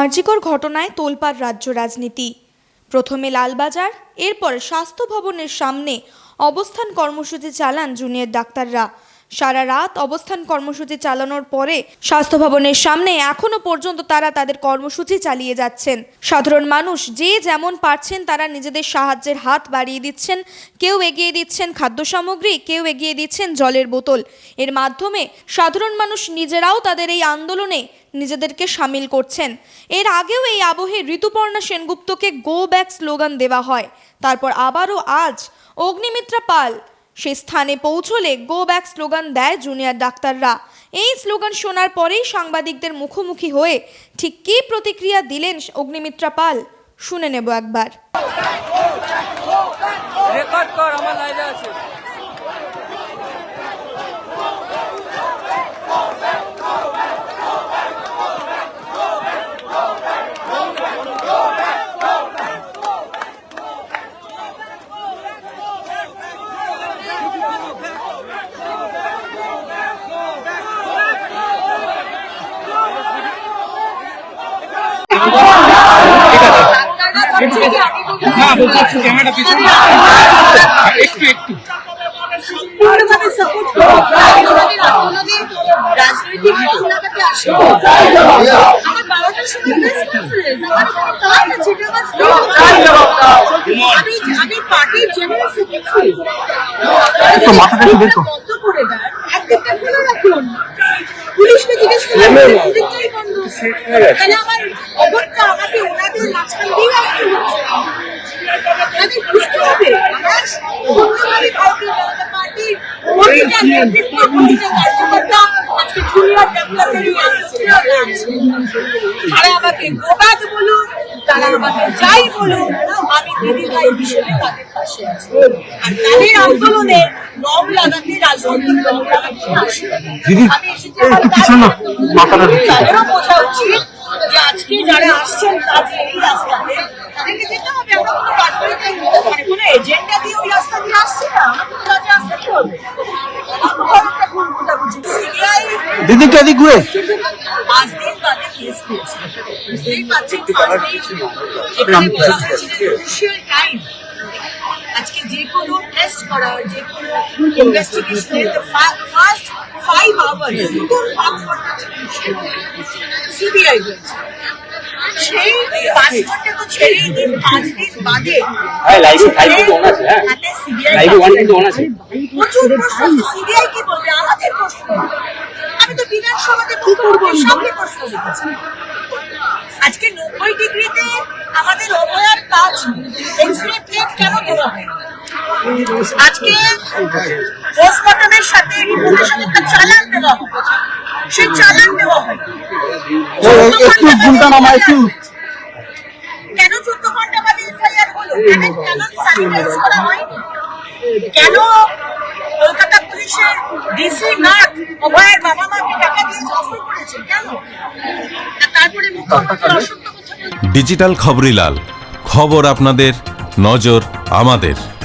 আরজিকর ঘটনায় তোলপাড় রাজ্য রাজনীতি। প্রথমে লালবাজার, এরপর স্বাস্থ্য ভবনের সামনে অবস্থান কর্মসূচি চালান জুনিয়র ডাক্তাররা। সারা রাত অবস্থান কর্মসূচি চালানোর পরে স্বাস্থ্য ভবনের সামনে এখনও পর্যন্ত তারা তাদের কর্মসূচি চালিয়ে যাচ্ছেন। সাধারণ মানুষ যে যেমন পারছেন তারা নিজেদের সাহায্যের হাত বাড়িয়ে দিচ্ছেন। কেউ এগিয়ে দিচ্ছেন খাদ্য সামগ্রী, কেউ এগিয়ে দিচ্ছেন জলের বোতল। এর মাধ্যমে সাধারণ মানুষ নিজেরাও তাদের এই আন্দোলনে নিজেদেরকে সামিল করছেন। এর আগেও এই আবহে ঋতুপর্ণা সেনগুপ্তকে গো ব্যাক স্লোগান দেওয়া হয়। তারপর আবারও আজ অগ্নিমিত্রা পাল সে স্থানে পৌঁছলে গো ব্যাক স্লোগান দেয় জুনিয়র ডাক্তাররা। এই স্লোগান শোনার পরেই সাংবাদিকদের মুখোমুখি হয়ে ঠিক কী প্রতিক্রিয়া দিলেন অগ্নিমিত্রা পাল? শুনে নেব একবার। রেকর্ড কর, আমার আছে না বলছি একটু ক্যামেরাটা পিছনে একটু একটু সম্পূর্ণভাবে সাপোর্ট করো আমাদের আন্দোলনে রাজনৈতিক রং লাগাতে আসো আমার বারোটার সময় প্রেস কনফারেন্স আমার কোনো কাজ আছে এটা আমার স্কুল আমি আমি পার্টির জেনারেল সেক্রেটারি একটু মাথাটা একটু দেখো। বন্ধ করে পুলিশকে জিজ্ঞেস করুন আজকে জুনিয়র ডাক্তারদের এই আন্দোলনে আছে তারা আমাকে গোবাদ বলুন তারা আমাকে যাই বলুন আমি দিদি ভাই হিসেবে তাদের পাশে আছি আর তাদের আন্দোলনে রং লাগাতে রাজনৈতিক রং লাগাতে আসি আমি এসেছি এই একটু পিছনে নাও, মাথাটা তাদেরও বোঝা উচিত যে আজকে যারা আসছেন কাজে এই রাস্তাতে তাদেরকে যেতে হবে আমরা কোনো রাজনৈতিক কোনো এজেন্ডা দিয়ে ওই রাস্তা দিয়ে আসছি না আমাদের কাজে আসতে হবে কোথাও একটা ভুল বোঝাবুঝি সিবিআই দিদি কে দিক ঘুরে। পাঁচ দিন বাদে কেস পেয়েছে বুঝতেই পারছেন পাঁচ দিন এখানে বলা হয়েছে ক্রুশিয়াল টাইম আজকে যে কোনো টেস্ট করার যে কোনো ইনভেস্টিগেশনের ফার্স্ট ফাইভ আওয়ার্স প্রথম পাঁচ ঘণ্টা সিবিআই বলছে সেই পাঁচ ঘণ্টা তো ছেড়েই দিন পাঁচ দিন বাদে হ্যাঁ, হ্যাঁ। প্রচুর প্রশ্ন সিবিআই কি বলবে আমাদের প্রশ্ন আমি তো বিধানসভাতে মুখ্যমন্ত্রীর সামনে প্রশ্ন রেখেছি আজকে নব্বই ডিগ্রিতে আমাদের অবয়ার কাজ এক্সরে প্লেট কেন দেওয়া হয়? আজকে পোস্টমর্টমের সাথে রিপোর্টের সাথে একটা চালান দেওয়া হয়। সেই চালান দেওয়া হয়। একটু ঘুমটা নামা একটু। কেন চোদ্দ ঘণ্টা বাদে এফআইআর হলো? কেন কেন স্যানিটাইজ করা হয়নি কেন কলকাতা পুলিশের ডিসি নাথ অভয়ের বাবা মাকে টাকা অফার করেছে। কেন? তারপরে ডিজিটাল খবরিলাল খবর আপনাদের, নজর আমাদের।